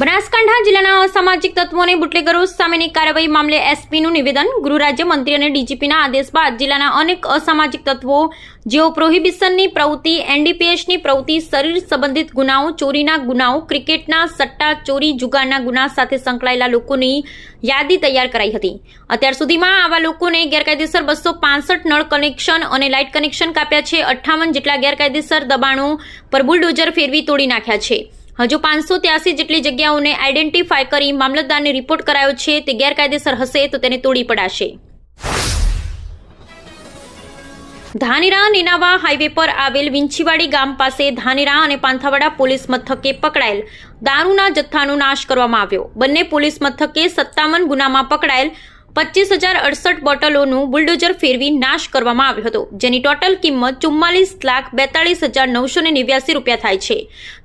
બનાસકાંઠા જિલ્લાના અસામાજિક તત્વોને બુટલેગરો સામેની કાર્યવાહી મામલે એસપીનું નિવેદન. ગૃહ રાજ્યમંત્રી અને ડીજીપીના આદેશ બાદ જિલ્લાના અનેક અસામાજિક તત્વો, જેઓ પ્રોહિબિશનની પ્રવૃત્તિ, એનડીપીએસની પ્રવૃત્તિ, શરીર સંબંધિત ગુનાઓ, ચોરીના ગુનાઓ, ક્રિકેટના સટ્ટા, ચોરી જુગારના ગુના સાથે સંકળાયેલા લોકોની યાદી તૈયાર કરાઈ હતી. અત્યાર સુધીમાં આવા લોકોને ગેરકાયદેસર બસો પાસઠ નળ કનેક્શન અને લાઇટ કનેક્શન કાપ્યા છે. અઠ્ઠાવન જેટલા ગેરકાયદેસર દબાણો પર બુલડોઝર ફેરવી તોડી નાખ્યા છે. હજુ પાંચસો ત્યાસી જેટલી જગ્યાઓને આઇડેન્ટિફાય કરી મામલતદારને રિપોર્ટ કરાયો છે, તે ગેરકાયદેસર હશે તો તેને તોડી પડાશે. ધાનેરા નેનાવા હાઈવે પર આવેલ વિંછીવાડી ગામ પાસે ધાનેરા અને પાંથાવાડા પોલીસ મથકે પકડાયેલ દારૂના જથ્થાનો નાશ કરવામાં આવ્યો. બંને પોલીસ મથકે સત્તાવન ગુનામાં પકડાયેલ પચીસ હજાર અડસઠ બોટલોનું બુલડોઝર ફેરવી નાશ કરવામાં આવ્યો હતો, જેની ટોટલ કિંમત ચુમ્માલીસ લાખ બેતાળીસ હજાર નવસો ને નેવ્યાસી રૂપિયા થાય છે.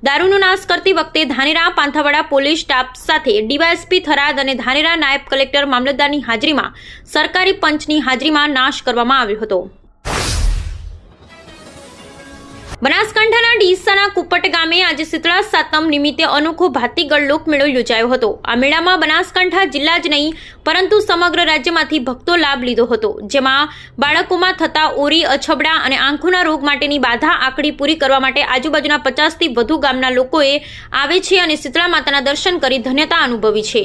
દારૂનો નાશ કરતી વખતે ધાનેરા, પાંથાવાડા પોલીસ સ્ટાફ સાથે ડીવાયએસપી થરાદ અને ધાનેરા નાયબ કલેક્ટર મામલતદારની હાજરીમાં સરકારી પંચની હાજરીમાં નાશ કરવામાં આવ્યો હતો. બનાસકાંઠાના ડીસાના કુપટ ગામે આજે શીતળા સાતમ નિમિત્તે અનોખો ભાતીગળ લોકમેળો યોજાયો હતો. આ મેળામાં બનાસકાંઠા જિલ્લા જ નહીં, પરંતુ સમગ્ર રાજ્યમાંથી ભક્તો લાભ લીધો હતો. જેમાં બાળકોમાં થતા ઓરી, અછબડા અને આંખોના રોગ માટેની બાધા આકડી પૂરી કરવા માટે આજુબાજુના પચાસથી વધુ ગામના લોકોએ આવે છે અને શીતળા માતાના દર્શન કરી ધન્યતા અનુભવી છે.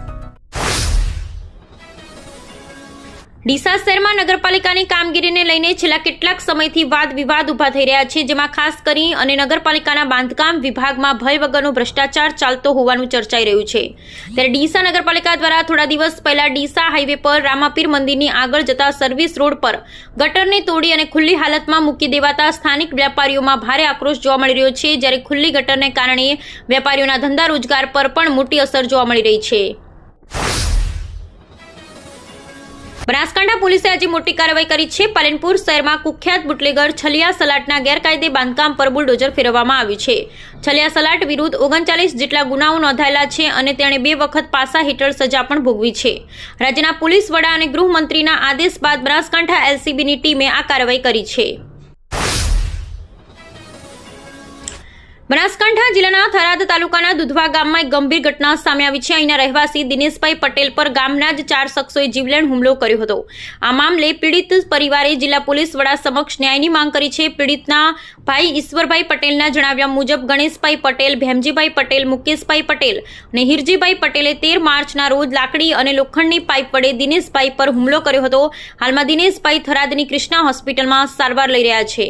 ડીસા શહેરમાં નગરપાલિકાની કામગીરીને લઈને છેલ્લા કેટલાક સમયથી વાદ વિવાદ ઊભા થઈ રહ્યા છે, જેમાં ખાસ કરી અને નગરપાલિકાના બાંધકામ વિભાગમાં ભય વગરનો ભ્રષ્ટાચાર ચાલતો હોવાનું ચર્ચાઈ રહ્યું છે. ત્યારે ડીસા નગરપાલિકા દ્વારા થોડા દિવસ પહેલા ડીસા હાઈવે પર રામાપીર મંદિરની આગળ જતા સર્વિસ રોડ પર ગટરને તોડી અને ખુલ્લી હાલતમાં મૂકી દેવાતા સ્થાનિક વેપારીઓમાં ભારે આક્રોશ જોવા મળી રહ્યો છે, જ્યારે ખુલ્લી ગટરને કારણે વેપારીઓના ધંધા રોજગાર પર પણ મોટી અસર જોવા મળી રહી છે. બનાસકાંઠા પોલીસે આજે મોટી કાર્યવાહી કરી છે. પાલનપુર શહેરમાં કુખ્યાત બુટલેગર છલિયા સલાટના ગેરકાયદે બાંધકામ પર બુલડોઝર ફેરવવામાં આવ્યું છે. છલિયા સલાટ વિરુદ્ધ ઓગણચાલીસ જેટલા ગુનાઓ નોંધાયેલા છે અને તેણે બે વખત પાસા હેઠળ સજા પણ ભોગવી છે. રાજ્યના પોલીસ વડા અને ગૃહમંત્રીના આદેશ બાદ બનાસકાંઠા એલસીબીની ટીમે આ કાર્યવાહી કરી છે. બનાસકાંઠા જિલ્લાના થરાદ તાલુકાના દુધવા ગામમાં એક ગંભીર ઘટના સામે આવી છે. અહીંના રહેવાસી દિનેશભાઈ પટેલ પર ગામના જ ચાર શખ્સોએ જીવલેણ હુમલો કર્યો હતો. આ મામલે પીડિત પરિવારે જિલ્લા પોલીસ વડા સમક્ષ ન્યાયની માંગ કરી છે. પીડિતના ભાઈ ઈશ્વરભાઈ પટેલના જણાવ્યા મુજબ ગણેશભાઈ પટેલ, ભેમજીભાઈ પટેલ, મુકેશભાઈ પટેલ અને હિરજીભાઈ પટેલે તેર માર્ચના રોજ લાકડી અને લોખંડની પાઇપ વડે દિનેશભાઈ પર હુમલો કર્યો હતો. હાલમાં દિનેશભાઈ થરાદની કૃષ્ણા હોસ્પિટલમાં સારવાર લઈ રહ્યા છે.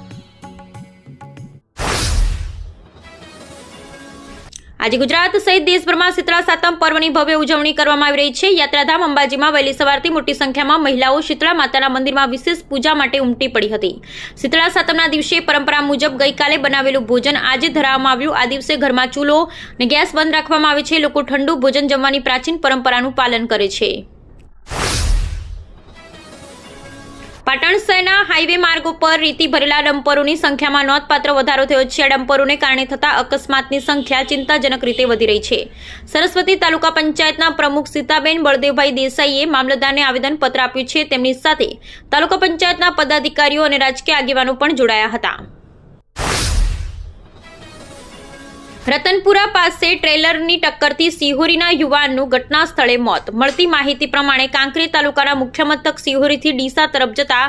આજે ગુજરાત સહિત દેશભરમાં શીતળા સાતમ પર્વની ભવ્ય ઉજવણી કરવામાં આવી રહી છે. યાત્રાધામ અંબાજીમાં વહેલી સવારથી મોટી સંખ્યામાં મહિલાઓ શીતળા માતાના મંદિરમાં વિશેષ પૂજા માટે ઉમટી પડી હતી. શીતળા સાતમના દિવસે પરંપરા મુજબ ગઈકાલે બનાવેલું ભોજન આજે ધરાવવામાં આવ્યું. આ દિવસે ઘરમાં ચૂલો અને ગેસ બંધ રાખવામાં આવે છે. લોકો ઠંડુ ભોજન જમવાની પ્રાચીન પરંપરાનું પાલન કરે છે. પાટણ શહેરના હાઈવે માર્ગો પર રીતિ ભરેલા ડમ્પરોની સંખ્યામાં નોંધપાત્ર વધારો થયો છે. આ ડમ્પરોને કારણે થતા અકસ્માતની સંખ્યા ચિંતાજનક રીતે વધી રહી છે. સરસ્વતી તાલુકા પંચાયતના પ્રમુખ સીતાબેન બળદેવભાઈ દેસાઈએ મામલતદારને આવેદનપત્ર આપ્યું છે. તેમની સાથે તાલુકા પંચાયતના પદાધિકારીઓ અને રાજકીય આગેવાનો પણ જોડાયા હતા. રતનપુરા પાસે ટ્રેલરની ટક્કરથી સિહોરીના યુવાનનું ઘટના સ્થળે મોત. મળતી માહિતી પ્રમાણે કાંકરી તાલુકાના મુખ્ય મથક સિહોરીથી ડીસા તરફ જતા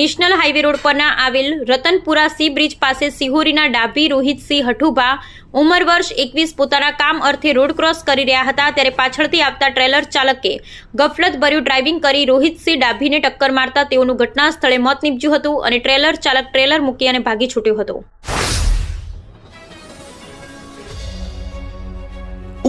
નેશનલ હાઈવે રોડ પરના આવેલ રતનપુરા સી બ્રિજ પાસે સિહોરીના ડાભી રોહિતસિંહ હઠુભા ઉંમર વર્ષ એકવીસ પોતાના કામ અર્થે રોડ ક્રોસ કરી રહ્યા હતા ત્યારે પાછળથી આવતા ટ્રેલર ચાલકે ગફલત ભર્યું ડ્રાઇવિંગ કરી રોહિતસિંહ ડાભીને ટક્કર મારતા તેઓનું ઘટના સ્થળે મોત નીપજ્યું હતું અને ટ્રેલર ચાલક ટ્રેલર મૂકી અને ભાગી છૂટ્યો હતો.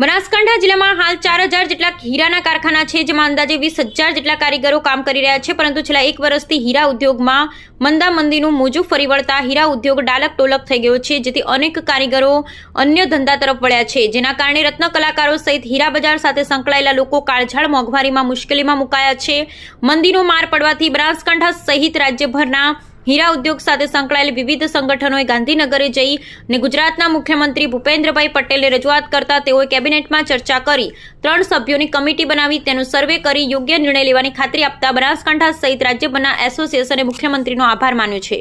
બનાસકાંઠા જિલ્લામાં હાલ ચાર હજાર જેટલા હીરાના કારખાના છે, જેમાં અંદાજે વીસ હજાર જેટલા કારીગરો કામ કરી રહ્યા છે, પરંતુ છેલ્લા એક વર્ષથી હીરા ઉદ્યોગમાં મંદામંદીનું મોજું ફરી વળતા હીરા ઉદ્યોગ ડાલક ટોલક થઈ ગયો છે, જેથી અનેક કારીગરો અન્ય ધંધા તરફ વળ્યા છે. જેના કારણે રત્ન કલાકારો સહિત હીરા બજાર સાથે સંકળાયેલા લોકો કાળઝાળ મોંઘવારીમાં મુશ્કેલીમાં મુકાયા છે. મંદીનો માર પડવાથી બનાસકાંઠા સહિત રાજ્યભરના હીરા ઉદ્યોગ સાથે સંકળાયેલ વિવિધ સંગઠનોએ ગાંધીનગરે જઈ અને ગુજરાતના મુખ્યમંત્રી ભૂપેન્દ્રભાઈ પટેલે રજૂઆત કરતા તેઓએ કેબિનેટમાં ચર્ચા કરી. ત્રણ સભ્યોની કમિટી બનાવી તેનું સર્વે કરી યોગ્ય નિર્ણય લેવાની ખાતરી આપતા બનાસકાંઠા સહિત રાજ્યભરના એસોસિએશને મુખ્યમંત્રીનો આભાર માન્યો છે.